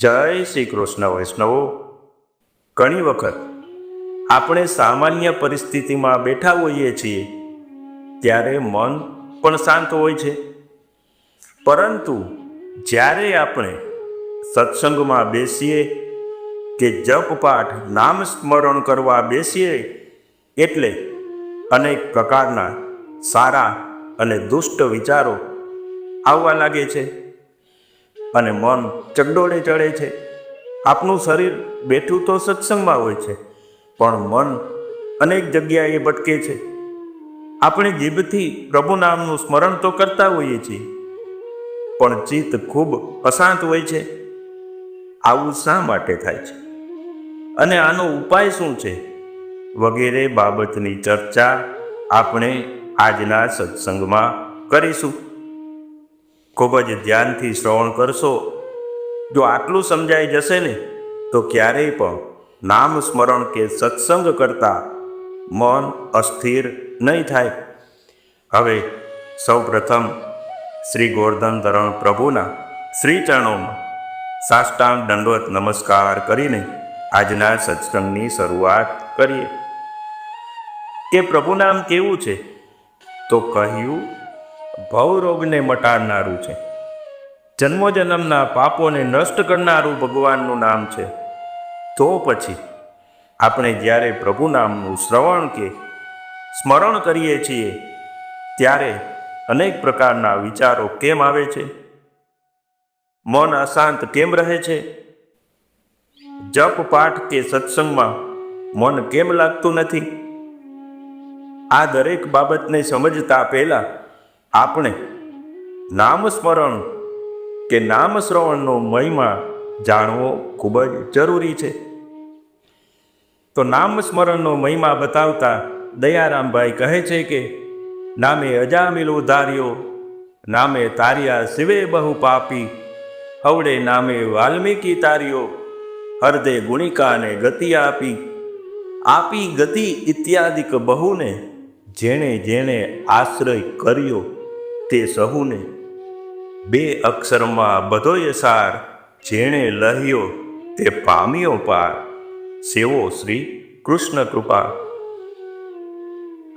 જય શ્રી કૃષ્ણ વૈષ્ણવો. ઘણી વખત આપણે સામાન્ય પરિસ્થિતિમાં બેઠા હોઈએ છીએ, ત્યારે મન પણ શાંત હોય છે. પરંતુ જ્યારે આપણે સત્સંગમાં બેસીએ કે જપપાઠ નામ સ્મરણ કરવા બેસીએ, એટલે અનેક પ્રકારના સારા અને દુષ્ટ વિચારો આવવા લાગે છે. અને મન ચગડોળે ચડે છે. આપનું શરીર બેઠું તો સત્સંગમાં હોય છે, પણ મન અનેક જગ્યાએ ભટકે છે. આપણે જીભથી પ્રભુ નામનું સ્મરણ તો કરતા હોઈએ છીએ, પણ ચિત્ત ખૂબ અશાંત હોય છે. આવું શા માટે થાય છે? અને આનો ઉપાય શું છે? વગેરે બાબતની ચર્ચા આપણે આજના સત્સંગમાં કરીશું. ખૂબ જ ધ્યાનથી શ્રવણ કરશો. જો આટલું સમજાઈ જશે ને, તો ક્યારેય પણ નામ સ્મરણ કે સત્સંગ કરતાં મન અસ્થિર નહીં થાય. હવે સૌ પ્રથમ શ્રી ગોર્ધન ધરણ પ્રભુના શ્રી ચરણોમાં સાષ્ટાંગ દંડવત નમસ્કાર કરીને આજના સત્સંગની શરૂઆત કરીએ. કે પ્રભુ નામ કેવું છે? તો કહ્યું ભવરોગને મટાડનારું છે. જન્મોજન્મના પાપોને નષ્ટ કરનારું ભગવાનનું નામ છે. તો પછી આપણે જ્યારે પ્રભુ નામનું શ્રવણ કે સ્મરણ કરીએ છીએ, ત્યારે અનેક પ્રકારના વિચારો કેમ આવે છે? મન અશાંત કેમ રહે છે? જપ પાઠ કે સત્સંગમાં મન કેમ લાગતું નથી? આ દરેક બાબતને સમજતા પહેલા આપણે નામ સ્મરણ કે નામ શ્રવણનો મહિમા જાણવો ખૂબ જ જરૂરી છે. તો નામ સ્મરણનો મહિમા બતાવતા દયારામભાઈ કહે છે કે, નામે અજામિલો ધાર્યો, નામે તાર્યા શિવે બહુ પાપી, હવડે નામે વાલ્મીકી તાર્યો, હરદે ગુણિકાને ગતિ આપી આપી ગતિ ઇત્યાદિક બહુને જેણે જેણે આશ્રય કર્યો તે સહુને બે અક્ષરમાં બધોય સાર જેણે લહ્યો તે પામ્યો પાર. સેવો શ્રી કૃષ્ણ કૃપા.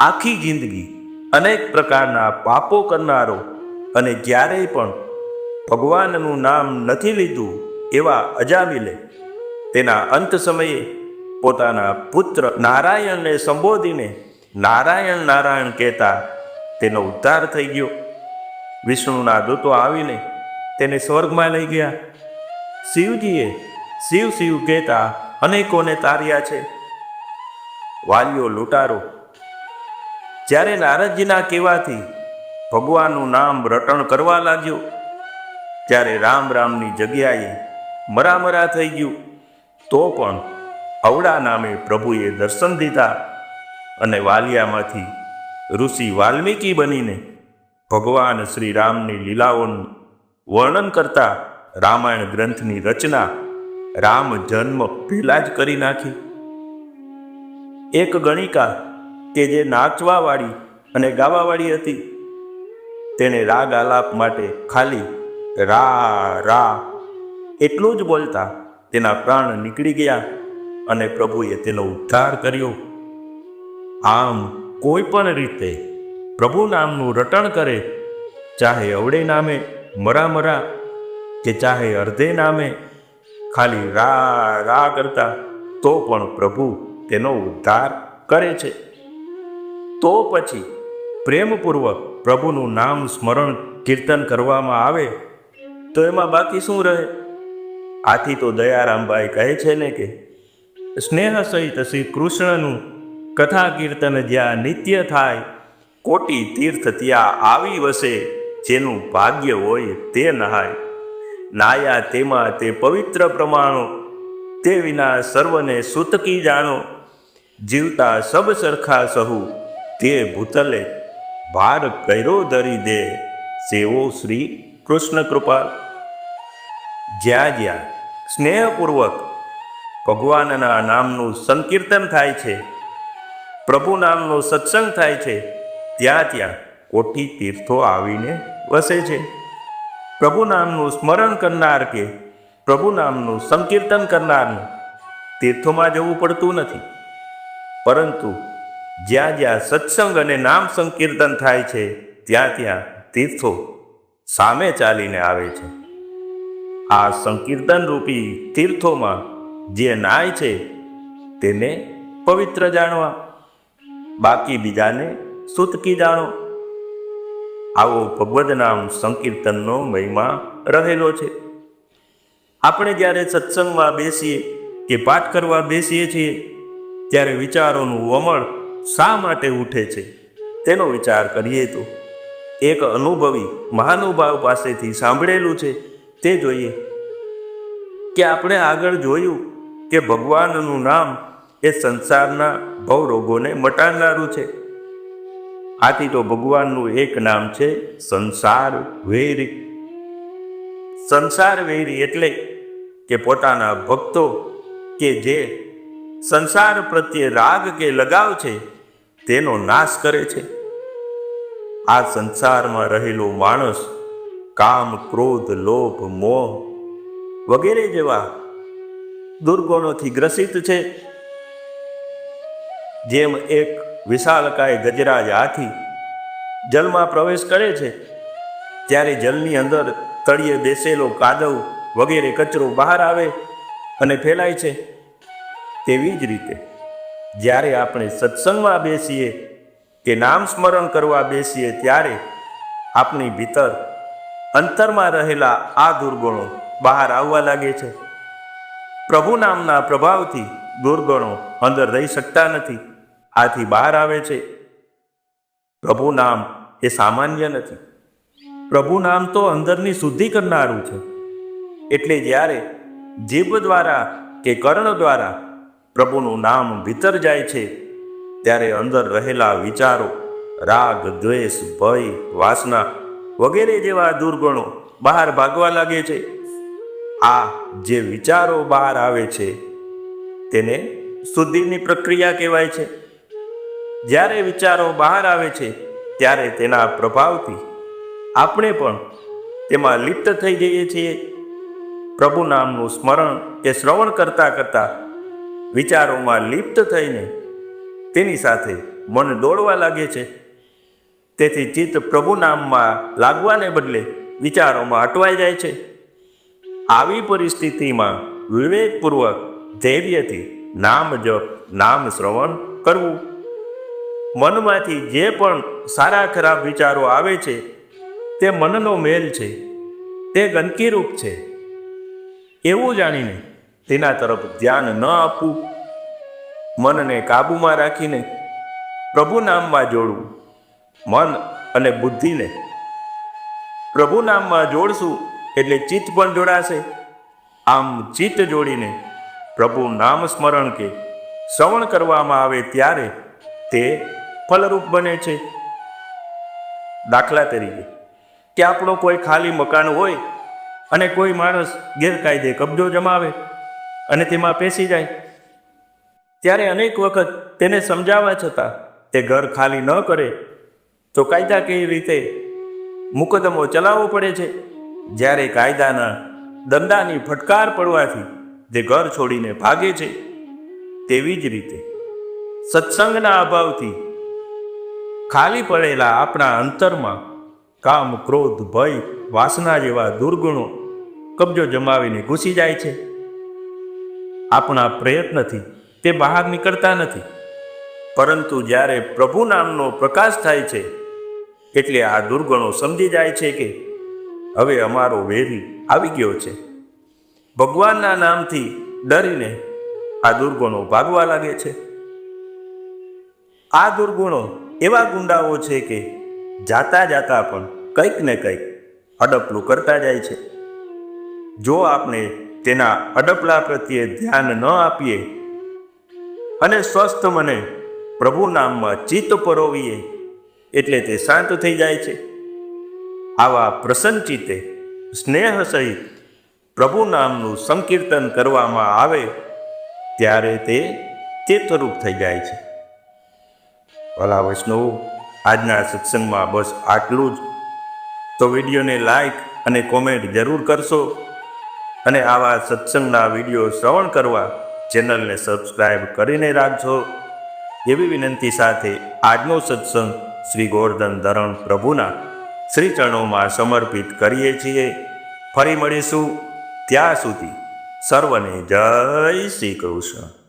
આખી જિંદગી અનેક પ્રકારના પાપો કરનારો અને ક્યારેય પણ ભગવાનનું નામ નથી લીધું એવા અજામિલે તેના અંત સમયે પોતાના પુત્ર નારાયણને સંબોધીને નારાયણ નારાયણ કહેતા તેનો ઉદ્ધાર થઈ ગયો. વિષ્ણુના દૂતો આવીને તેને સ્વર્ગમાં લઈ ગયા. શિવજીએ શિવ શિવ કહેતા, અનેકોને તાર્યા છે. વાલીઓ લૂંટારો. જ્યારે નારદજીના કહેવાથી ભગવાનનું નામ રટણ કરવા લાગ્યો, ત્યારે રામ રામની જગ્યાએ મરા મરા થઈ ગયું. તો પણ અવડા નામે પ્રભુએ દર્શન દીધા અને વાલિયામાંથી ઋષિ વાલ્મીકી બનીને ભગવાન શ્રી રામની લીલાઓનું વર્ણન કરતા રામાયણ ગ્રંથની રચના રામ જન્મ પહેલા જ કરી નાખી. એક ગણિકા કે જે નાચવાવાળી અને ગાવાવાળી હતી, તેણે રાગ આલાપ માટે ખાલી રા રા એટલું જ બોલતા તેના પ્રાણ નીકળી ગયા અને પ્રભુએ તેનો ઉદ્ધાર કર્યો. આમ કોઈ પણ રીતે પ્રભુ નામનું રટણ કરે, ચાહે અવડે નામે મરા મરા કે ચાહે અર્ધે નામે ખાલી રા રા કરતા, તો પણ પ્રભુ તેનો ઉદ્ધાર કરે છે. તો પછી પ્રેમપૂર્વક પ્રભુનું નામ સ્મરણ કીર્તન કરવામાં આવે, તો એમાં બાકી શું રહે? આથી તો દયારામભાઈ કહે છે ને કે, સ્નેહ સહિત શ્રી કૃષ્ણનું કથા કીર્તન જ્યાં નિત્ય થાય કોટી તીર્થ ત્યાં આવી વસે, જેનું ભાગ્ય હોય તે નહાય. નાયા તેમાં તે પવિત્ર પ્રમાણો, તે વિના સર્વને સૂતકી જાણો. જીવતા સબ સરખા સહુ, તે ભૂતલે ભાર કર્યો ધરી દે, સેવો શ્રી કૃષ્ણ કૃપા જ્યાં જ્યાં સ્નેહપૂર્વક ભગવાનના નામનું સંકીર્તન થાય છે, પ્રભુ નામનો સત્સંગ થાય છે ત્યાં ત્યાં કોટી તીર્થો આવીને વસે છે. પ્રભુ નામનું સ્મરણ કરનાર કે પ્રભુ નામનું સંકીર્તન કરનારને તીર્થોમાં જવું પડતું નથી. પરંતુ જ્યાં જ્યાં સત્સંગ અને નામ સંકીર્તન થાય છે, ત્યાં ત્યાં તીર્થો સામે ચાલીને આવે છે. આ સંકીર્તન રૂપી તીર્થોમાં જે નાય છે, તેને પવિત્ર જાણવા. બાકી બીજાને સુતકી જાણો? આવો ભગવદ નામ સંકીર્તનનો મહિમા રહેલો છે. આપણે જ્યારે સત્સંગમાં બેસીએ કે પાઠ કરવા બેસીએ છીએ, ત્યારે વિચારોનું વમળ શા માટે ઉઠે છે? તેનો વિચાર કરીએ તો. એક અનુભવી મહાનુભાવ પાસેથી સાંભળેલું છે, તે જોઈએ. કે આપણે આગળ જોયું કે ભગવાનનું નામ એ સંસારના ભવરોગોને મટાડનારું છે. આથી તો ભગવાનનું એક નામ છે સંસાર વેરી. સંસાર વેરી એટલે કે પોતાના ભક્તો કે જે સંસાર પ્રત્યે રાગ કે લગાવ છે, તેનો નાશ કરે છે. આ સંસારમાં રહેલો માણસ કામ, ક્રોધ, લોભ, મોહ વગેરે જેવા દુર્ગુણોથી ગ્રસિત છે. જેમ એક વિશાળકાય ગજરાજ હાથી જલમાં પ્રવેશ કરે છે. ત્યારે જલની અંદર તળિયે બેસેલો કાદવ વગેરે કચરો બહાર આવે અને ફેલાય છે. તેવી જ રીતે જ્યારે આપણે સત્સંગમાં બેસીએ કે નામ સ્મરણ કરવા બેસીએ ત્યારે આપણી ભીતર અંતરમાં રહેલા આ દુર્ગુણો બહાર આવવા લાગે છે. પ્રભુ નામના પ્રભાવથી દુર્ગણો અંદર રહી શકતા નથી. આથી બહાર આવે છે. પ્રભુ નામ એ સામાન્ય નથી. પ્રભુ નામ તો અંદરની શુદ્ધિ કરનારું છે. એટલે જ્યારે જીભ દ્વારા કે કર્ણ દ્વારા પ્રભુનું નામ ભીતર જાય છે, ત્યારે અંદર રહેલા વિચારો, રાગ, દ્વેષ, ભય, વાસના વગેરે જેવા દુર્ગુણો બહાર ભાગવા લાગે છે. આ જે વિચારો બહાર આવે છે, તેને શુદ્ધિની પ્રક્રિયા કહેવાય છે. જ્યારે વિચારો બહાર આવે છે, ત્યારે તેના પ્રભાવથી આપણે પણ તેમાં લિપ્ત થઈ જઈએ છીએ. પ્રભુ નામનું સ્મરણ કે શ્રવણ કરતા કરતાં વિચારોમાં લિપ્ત થઈને તેની સાથે મન દોડવા લાગે છે. તેથી ચિત્ત પ્રભુ નામમાં લાગવાને બદલે વિચારોમાં અટવાઈ જાય છે. આવી પરિસ્થિતિમાં વિવેકપૂર્વક ધૈર્યથી નામ જપ, નામ શ્રવણ કરવું મનમાંથી જે પણ સારા ખરાબ વિચારો આવે છે, તે મનનો મેલ છે, તે ગંદકીરૂપ છે. એવું જાણીને તેના તરફ ધ્યાન ન આપવું, મનને કાબૂમાં રાખીને પ્રભુ નામમાં જોડવું, મન અને બુદ્ધિને પ્રભુ નામમાં જોડશું એટલે ચિત્ત પણ જોડાશે. આમ ચિત્ત જોડીને પ્રભુ નામ સ્મરણ કે શ્રવણ કરવામાં આવે ત્યારે તે ફલરૂપ બને છે. દાખલા તરીકે કે આપણો કોઈ ખાલી મકાન હોય અને કોઈ માણસ ગેરકાયદે કબજો જમાવે અને તેમાં પેસી જાય, ત્યારે અનેક વખત તેને સમજાવવા છતાં તે ઘર ખાલી ન કરે, તો કાયદા કઈ રીતે મુકદમો ચલાવવો પડે છે? જ્યારે કાયદાના દંડાની ફટકાર પડવાથી તે ઘર છોડીને ભાગે છે, તેવી જ રીતે સત્સંગના અભાવથી ખાલી પડેલા આપણા અંતરમાં કામ, ક્રોધ, ભય, વાસના જેવા દુર્ગુણો કબજો જમાવીને ઘૂસી જાય છે. આપણા પ્રયત્નથી તે બહાર નીકળતા નથી. પરંતુ જ્યારે પ્રભુ નામનો પ્રકાશ થાય છે, એટલે આ દુર્ગણો સમજી જાય છે કે હવે અમારો વેરી આવી ગયો છે. ભગવાનના નામથી ડરીને આ દુર્ગુણો ભાગવા લાગે છે. આ દુર્ગુણો એવા ગુંડાઓ છે કે જાતા જાતા પણ કંઈક ને કંઈક અડપલું કરતા જાય છે. જો આપણે તેના અડપલા પ્રત્યે ધ્યાન ન આપીએ અને સ્વસ્થ મને પ્રભુ નામમાં ચિત્ત પરોવીએ એટલે તે શાંત થઈ જાય છે. આવા પ્રસન્ન ચિત્તે સ્નેહ સહિત પ્રભુ નામનું સંકીર્તન કરવામાં આવે ત્યારે તે તીર્થરૂપ થઈ જાય છે. ભલા વૈષ્ણવ, આજના સત્સંગમાં બસ આટલું જ. તો વિડીયોને લાઈક અને કોમેન્ટ જરૂર કરશો અને આવા સત્સંગના વીડિયો શ્રવણ કરવા ચેનલને સબસ્ક્રાઈબ કરીને રાખજો. એવી વિનંતી સાથે આજનો સત્સંગ શ્રી ગોવર્ધન ધરણ પ્રભુના શ્રી ચરણોમાં સમર્પિત કરીએ છીએ. ફરી મળીશું ત્યાં સુધી. સર્વને જય શ્રી કૃષ્ણ.